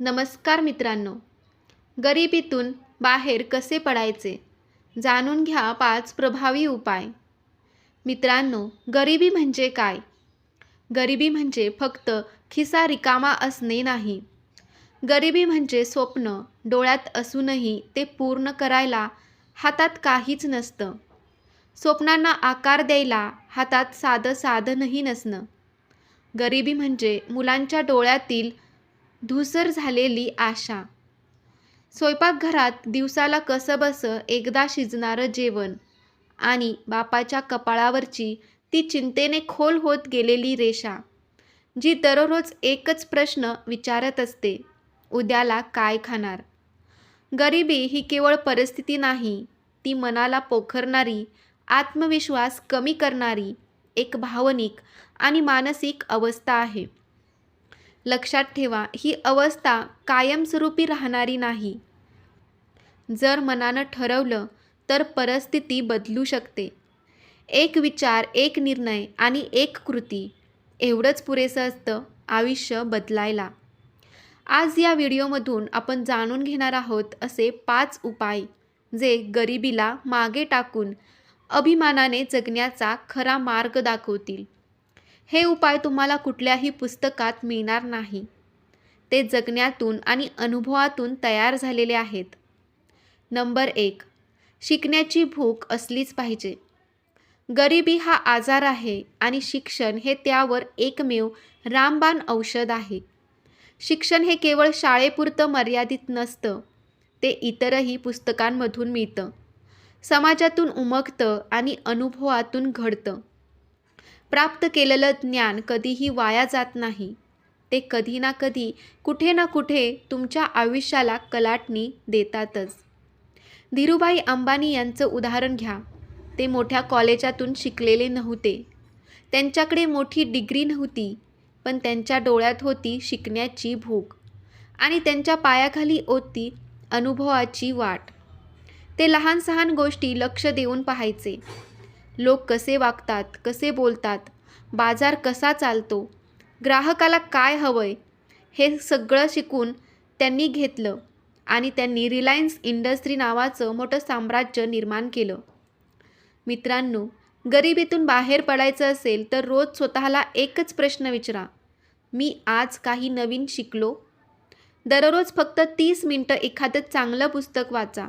नमस्कार मित्रांनो. गरिबीतून बाहेर कसे पडायचे? जाणून घ्या पाच प्रभावी उपाय. मित्रांनो गरिबी म्हणजे काय? गरिबी म्हणजे फक्त खिसा रिकामा असणे नाही. गरिबी म्हणजे स्वप्न डोळ्यात असूनही ते पूर्ण करायला हातात काहीच नसतं. स्वप्नांना आकार द्यायला हातात साधं साधनही नसणं. गरिबी म्हणजे मुलांच्या डोळ्यातील धूसर झालेली आशा. स्वयंपाकघरात दिवसाला कसंबसं एकदा शिजणारं जेवण आणि बापाच्या कपाळावरची ती चिंतेने खोल होत गेलेली रेषा जी दररोज एकच प्रश्न विचारत असते उद्याला काय खाणार? गरिबी ही केवळ परिस्थिती नाही ती मनाला पोखरणारी आत्मविश्वास कमी करणारी एक भावनिक आणि मानसिक अवस्था आहे. लक्षात ठेवा ही अवस्था कायमस्वरूपी राहणारी नाही. जर मनानं ठरवलं तर परिस्थिती बदलू शकते. एक विचार एक निर्णय आणि एक कृती एवढंच पुरेसं असतं आयुष्य बदलायला. आज या व्हिडिओमधून आपण जाणून घेणार आहोत असे पाच उपाय जे गरिबीला मागे टाकून अभिमानाने जगण्याचा खरा मार्ग दाखवतील. हे उपाय तुम्हाला कुठल्याही पुस्तकात मिळणार नाही. ते जगण्यातून आणि अनुभवातून तयार झालेले आहेत. नंबर एक शिकण्याची भूक असलीच पाहिजे. गरिबी हा आजार आहे आणि शिक्षण हे त्यावर एकमेव रामबाण औषध आहे. शिक्षण हे केवळ शाळेपुरतं मर्यादित नसतं ते इतरही पुस्तकांमधून मिळतं. समाजातून उमगतं आणि अनुभवातून घडतं. प्राप्त केलेलं ज्ञान कधीही वाया जात नाही. ते कधी ना कधी कुठे ना कुठे तुमच्या आयुष्याला कलाटणी देतातच. धीरूभाई अंबानी यांचं उदाहरण घ्या. ते मोठ्या कॉलेजातून शिकलेले नव्हते. त्यांच्याकडे मोठी डिग्री नव्हती पण त्यांच्या डोळ्यात होती शिकण्याची भूक. आणि त्यांच्या पायाखाली होती अनुभवाची वाट. ते लहान सहान गोष्टी लक्ष देऊन पाहायचे. लोक कसे वागतात कसे बोलतात बाजार कसा चालतो ग्राहकाला काय हवंय हे सगळं शिकून त्यांनी घेतलं आणि त्यांनी रिलायन्स इंडस्ट्री नावाचं मोठं साम्राज्य निर्माण केलं. मित्रांनो गरिबीतून बाहेर पडायचं असेल तर रोज स्वतःला एकच प्रश्न विचारा मी आज काही नवीन शिकलो? दररोज फक्त तीस मिनटं एखादं चांगलं पुस्तक वाचा.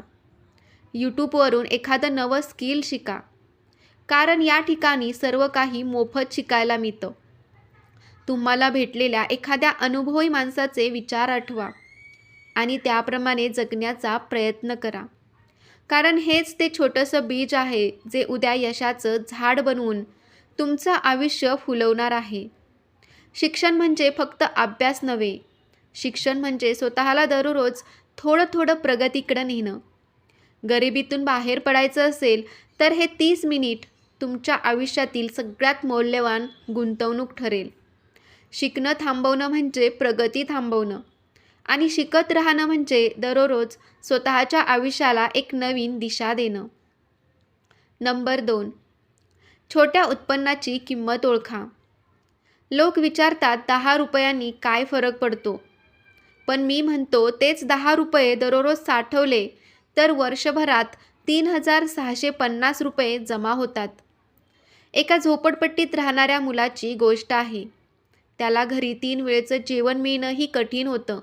यूट्यूबवरून एखादं नवं स्किल शिका. कारण या ठिकाणी सर्व काही मोफत शिकायला मिळतं. तुम्हाला भेटलेल्या एखाद्या अनुभवी माणसाचे विचार आठवा आणि त्याप्रमाणे जगण्याचा प्रयत्न करा. कारण हेच ते छोटंसं बीज आहे जे उद्या यशाचं झाड बनवून तुमचं आयुष्य फुलवणार आहे. शिक्षण म्हणजे फक्त अभ्यास नव्हे. शिक्षण म्हणजे स्वतःला दररोज थोडं थोडं प्रगतीकडं नेणं. गरिबीतून बाहेर पडायचं असेल तर हे तीस मिनिट तुमच्या आयुष्यातील सगळ्यात मौल्यवान गुंतवणूक ठरेल. शिकणं थांबवणं म्हणजे प्रगती थांबवणं आणि शिकत राहणं म्हणजे दररोज स्वतःच्या आयुष्याला एक नवीन दिशा देणं. नंबर दोन. छोट्या उत्पन्नाची किंमत ओळखा. लोक विचारतात दहा रुपयांनी काय फरक पडतो? पण मी म्हणतो तेच दहा रुपये दररोज साठवले तर वर्षभरात तीन हजार सहाशे पन्नास रुपये जमा होतात. एका झोपडपट्टीत राहणाऱ्या मुलाची गोष्ट आहे. त्याला घरी तीन वेळेचं जेवण मिळणंही कठीण होतं.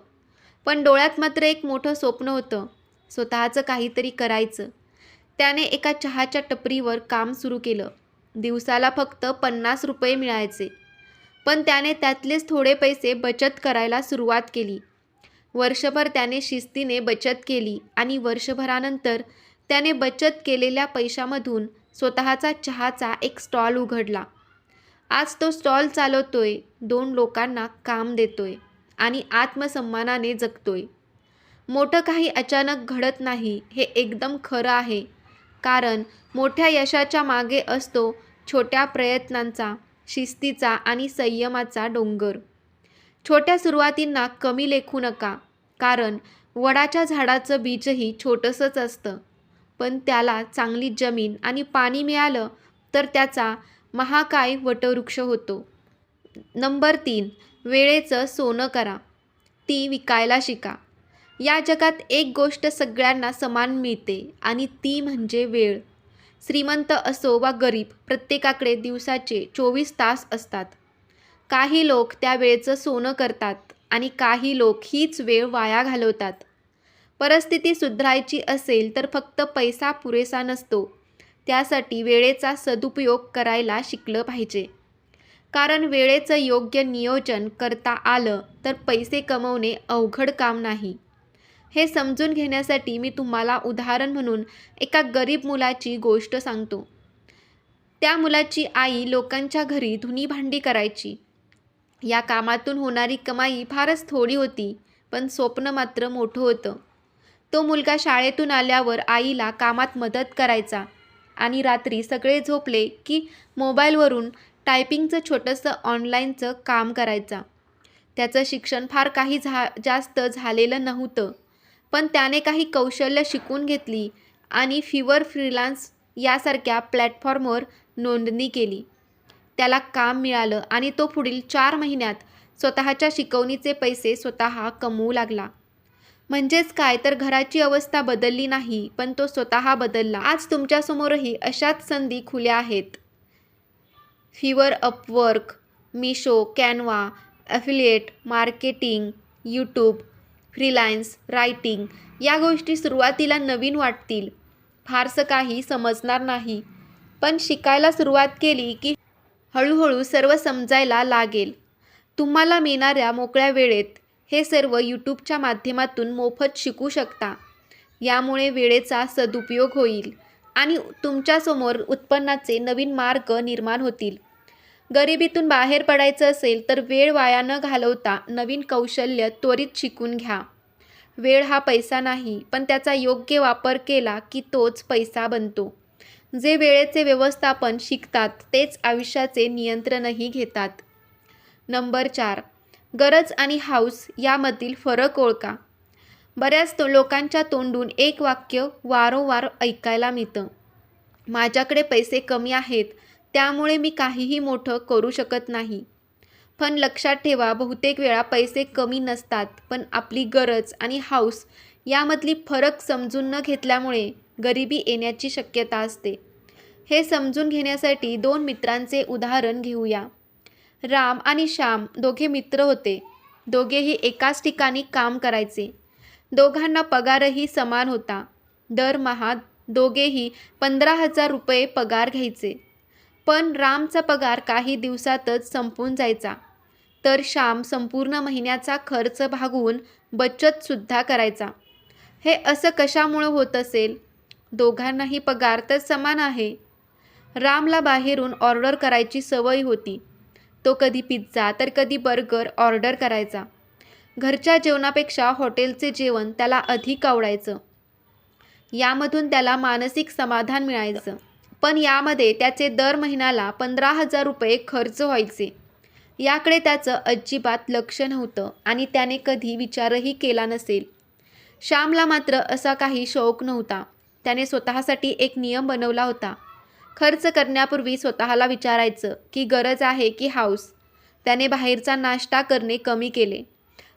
पण डोळ्यात मात्र एक मोठं स्वप्न होतं. स्वतःचं काहीतरी करायचं. त्याने एका चहाच्या टपरीवर काम सुरू केलं. दिवसाला फक्त पन्नास रुपये मिळायचे. पण त्याने त्यातलेच थोडे पैसे बचत करायला सुरुवात केली. वर्षभर त्याने शिस्तीने बचत केली आणि वर्षभरानंतर त्याने बचत केलेल्या पैशामधून स्वतःचा चहाचा एक स्टॉल उघडला. आज तो स्टॉल चालवतोय दोन लोकांना काम देतोय आणि आत्मसन्मानाने जगतोय. मोठं काही अचानक घडत नाही हे एकदम खरं आहे. कारण मोठ्या यशाच्या मागे असतो छोट्या प्रयत्नांचा शिस्तीचा आणि संयमाचा डोंगर. छोट्या सुरुवातींना कमी लेखू नका कारण वडाच्या झाडाचं बीजही छोटंसंच असतं. पण त्याला चांगली जमीन आणि पाणी मिळालं तर त्याचा महाकाय वटवृक्ष होतो. नंबर तीन वेळेचं सोनं करा. ती विकायला शिका. या जगात एक गोष्ट सगळ्यांना समान मिळते आणि ती म्हणजे वेळ. श्रीमंत असो वा गरीब प्रत्येकाकडे दिवसाचे चोवीस तास असतात. काही लोक त्या वेळेचं सोनं करतात आणि काही लोक हीच वेळ वाया घालवतात. परिस्थिती सुधारायची असेल तर फक्त पैसा पुरेसा नसतो. त्यासाठी वेळेचा सदुपयोग करायला शिकलं पाहिजे. कारण वेळेचं योग्य नियोजन करता आलं तर पैसे कमवणे अवघड काम नाही. हे समजून घेण्यासाठी मी तुम्हाला उदाहरण म्हणून एका गरीब मुलाची गोष्ट सांगतो. त्या मुलाची आई लोकांच्या घरी धुनी भांडी करायची. या कामातून होणारी कमाई फारच थोडी होती पण स्वप्न मात्र मोठं होतं. तो मुलगा शाळेतून आल्यावर आईला कामात मदत करायचा आणि रात्री सगळे झोपले की मोबाईलवरून टायपिंगचं छोटंसं ऑनलाईनचं काम करायचा. त्याचं शिक्षण फार काही झा जास्त झालेलं नव्हतं पण त्याने काही कौशल्य शिकून घेतली आणि फिवर फ्रीलान्स यासारख्या प्लॅटफॉर्मवर नोंदणी केली. त्याला काम मिळालं आणि तो पुढील चार महिन्यात स्वतःच्या शिकवणीचे पैसे स्वतः कमवू लागला. म्हणजेच काय? तर घराची अवस्था बदलली नाही पण तो स्वतः बदलला. आज तुमच्यासमोरही अशाच संधी खुल्या आहेत. Fiverr Upwork Meesho Canva affiliate marketing YouTube freelance writing या गोष्टी सुरुवातीला नवीन वाटतील. फारसं काही समजणार नाही. पण शिकायला सुरुवात केली की हळूहळू सर्व समजायला लागेल. तुम्हाला मिळणाऱ्या मोकळ्या वेळेत हे सर्व यूट्यूबच्या माध्यमातून मोफत शिकू शकता. यामुळे वेळेचा सदुपयोग होईल आणि तुमच्यासमोर उत्पन्नाचे नवीन मार्ग निर्माण होतील. गरिबीतून बाहेर पडायचं असेल तर वेळ वाया न घालवता नवीन कौशल्य त्वरित शिकून घ्या. वेळ हा पैसा नाही पण त्याचा योग्य वापर केला की तोच पैसा बनतो. जे वेळेचे व्यवस्थापन शिकतात तेच आयुष्याचे नियंत्रणही घेतात. नंबर चार गरज आणि हाऊस यामधील फरक ओळखा. बऱ्याच तो लोकांच्या तोंडून एक वाक्य वारंवार ऐकायला मिळतं. माझ्याकडे पैसे कमी आहेत त्यामुळे मी काहीही मोठं करू शकत नाही. पण लक्षात ठेवा बहुतेक वेळा पैसे कमी नसतात पण आपली गरज आणि हाऊस यामधली फरक समजून न घेतल्यामुळे गरिबी येण्याची शक्यता असते. हे समजून घेण्यासाठी दोन मित्रांचे उदाहरण घेऊया. राम आणि श्याम दोघे मित्र होते. दोघेही एकाच ठिकाणी काम करायचे. दोघांना पगारही समान होता. दरमहा दोघेही पंधरा हजार रुपये पगार घ्यायचे. पण रामचा पगार काही दिवसातच संपून जायचा. तर श्याम संपूर्ण महिन्याचा खर्च भागवून बचतसुद्धा करायचा. हे असं कशामुळं होत असेल? दोघांनाही पगार तर समान आहे. रामला बाहेरून ऑर्डर करायची सवय होती. तो कधी पिझ्झा तर कधी बर्गर ऑर्डर करायचा. घरच्या जेवणापेक्षा हॉटेलचे जेवण त्याला अधिक आवडायचं. यामधून त्याला मानसिक समाधान मिळायचं. पण यामध्ये त्याचे दर महिन्याला पंधरा हजार रुपये खर्च व्हायचे. याकडे त्याचं अजिबात लक्ष नव्हतं आणि त्याने कधी विचारही केला नसेल. श्यामला मात्र असा काही शौक नव्हता. त्याने स्वतःसाठी एक नियम बनवला होता. खर्च करण्यापूर्वी स्वतःला विचारायचं की गरज आहे की हाऊस त्याने बाहेरचा नाश्ता करणे कमी केले.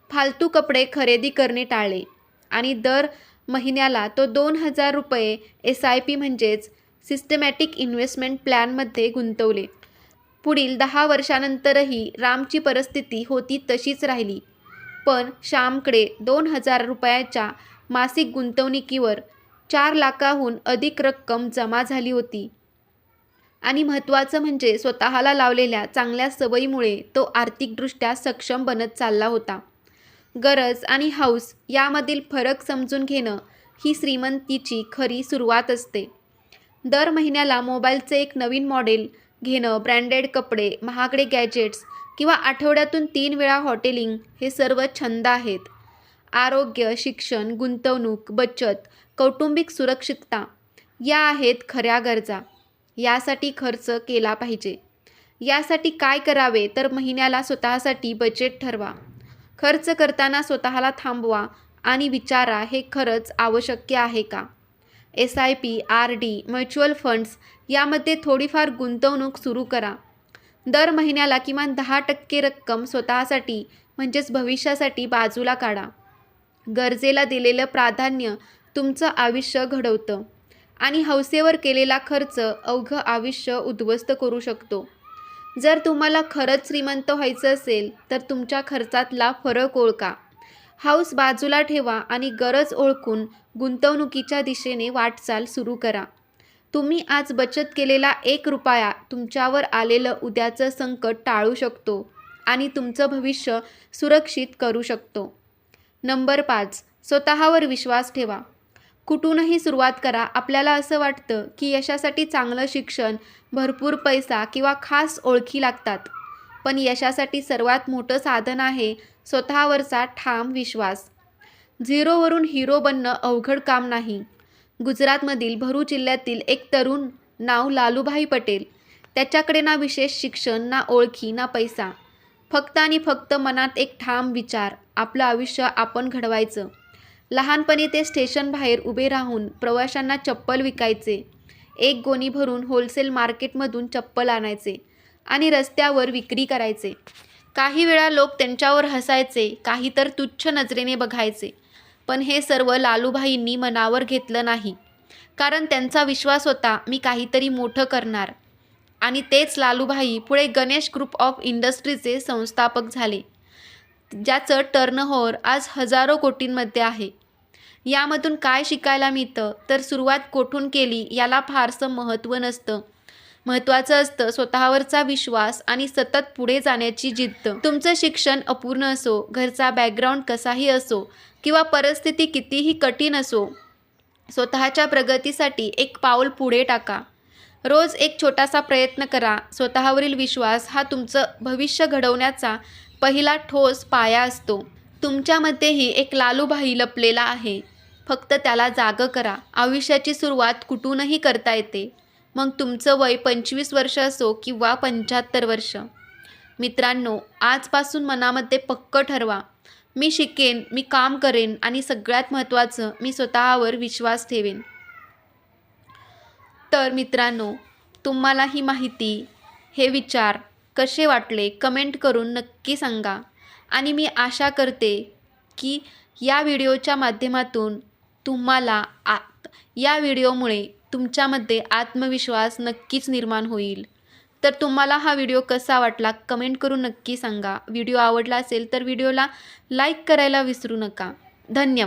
फालतू कपडे खरेदी करणे टाळले. आणि दर महिन्याला तो दोन हजार रुपये एस आय पी म्हणजेच सिस्टमॅटिक इन्व्हेस्टमेंट प्लॅनमध्ये गुंतवले. पुढील दहा वर्षानंतरही रामची परिस्थिती होती तशीच राहिली. पण श्यामकडे दोन हजार रुपयाच्या मासिक गुंतवणुकीवर चार लाखाहून अधिक रक्कम जमा झाली होती. आणि महत्त्वाचं म्हणजे स्वतःला लावलेल्या चांगल्या सवयीमुळे तो आर्थिकदृष्ट्या सक्षम बनत चालला होता. गरज आणि हौस यामधील फरक समजून घेणं ही श्रीमंतीची खरी सुरुवात असते. दर महिन्याला मोबाईलचे एक नवीन मॉडेल घेणं ब्रँडेड कपडे महागडे गॅजेट्स किंवा आठवड्यातून तीन वेळा हॉटेलिंग हे सर्व छंद आहेत. आरोग्य शिक्षण गुंतवणूक बचत कौटुंबिक सुरक्षितता या आहेत खऱ्या गरजा. यासाठी खर्च केला पाहिजे. यासाठी काय करावे? तर महिन्याला स्वतःसाठी बजेट ठरवा. खर्च करताना स्वतःला थांबवा आणि विचारा हे खरंच आवश्यक आहे का? S I P R D mutual funds यामध्ये थोडीफार गुंतवणूक सुरू करा. दर महिन्याला किमान दहा टक्के रक्कम स्वतःसाठी म्हणजेच भविष्यासाठी बाजूला काढा. गरजेला दिलेलं प्राधान्य तुमचं आयुष्य घडवतं. आणि हौसेवर केलेला खर्च अवघं आयुष्य उद्ध्वस्त करू शकतो. जर तुम्हाला खरंच श्रीमंत व्हायचं असेल तर तुमच्या खर्चातला फरक ओळखा. हाऊस बाजूला ठेवा आणि गरज ओळखून गुंतवणुकीच्या दिशेने वाटचाल सुरू करा. तुम्ही आज बचत केलेला एक रुपया तुमच्यावर आलेलं उद्याचं संकट टाळू शकतो आणि तुमचं भविष्य सुरक्षित करू शकतो. नंबर पाच स्वतःवर विश्वास ठेवा. कुठूनही सुरुवात करा. आपल्याला असं वाटतं की यशासाठी चांगलं शिक्षण भरपूर पैसा किंवा खास ओळखी लागतात. पण यशासाठी सर्वात मोठं साधन आहे स्वतःवरचा ठाम विश्वास. झिरोवरून हिरो बनणं अवघड काम नाही. गुजरातमधील भरूच जिल्ह्यातील एक तरुण नाव लालूभाई पटेल. त्याच्याकडे ना विशेष शिक्षण ना ओळखी ना पैसा. फक्त आणि फक्त मनात एक ठाम विचार. आपलं आयुष्य आपण घडवायचं. लहानपणी ते स्टेशन बाहेर उभे राहून प्रवाशांना चप्पल विकायचे. एक गोणी भरून होलसेल मार्केटमधून चप्पल आणायचे आणि रस्त्यावर विक्री करायचे. काही वेळा लोक त्यांच्यावर हसायचे काही तर तुच्छ नजरेने बघायचे. पण हे सर्व लालूभाईंनी मनावर घेतलं नाही. कारण त्यांचा विश्वास होता मी काहीतरी मोठं करणार. आणि तेच लालूभाई पुढे गणेश ग्रुप ऑफ इंडस्ट्रीचे संस्थापक झाले. ज्याचं टर्नओव्हर आज हजारो कोटींमध्ये आहे. यामधून काय शिकायला मिळतं? तर सुरुवात कोठून केली याला फारसं महत्त्व नसतं. महत्त्वाचं असतं स्वतःवरचा विश्वास आणि सतत पुढे जाण्याची जिद्द. तुमचं शिक्षण अपूर्ण असो घरचा बॅकग्राऊंड कसाही असो किंवा परिस्थिती कितीही कठीण असो स्वतःच्या प्रगतीसाठी एक पाऊल पुढे टाका. रोज एक छोटासा प्रयत्न करा. स्वतःवरील विश्वास हा तुमचं भविष्य घडवण्याचा पहिला ठोस पाया असतो. तुमच्यामध्येही एक लालूभाई लपलेला आहे. फक्त त्याला जागं करा. आयुष्याची सुरुवात कुठूनही करता येते. मग तुमचं वय पंचवीस वर्ष असो किंवा पंच्याहत्तर वर्ष. मित्रांनो आजपासून मनामध्ये पक्क ठरवा. मी शिकेन मी काम करेन आणि सगळ्यात महत्त्वाचं मी स्वतःवर विश्वास ठेवेन. तर मित्रांनो तुम्हाला ही माहिती हे विचार कसे वाटले कमेंट करून नक्की सांगा. आणि मी आशा करते की या व्हिडिओच्या माध्यमातून तुम्हाला आ या व्हिडिओमुळे तुमच्यामध्ये आत्मविश्वास नक्कीच निर्माण होईल. तर तुम्हाला हा व्हिडिओ कसा वाटला कमेंट करून नक्की सांगा. व्हिडिओ आवडला असेल तर व्हिडिओला लाईक करायला विसरू नका. धन्यवाद.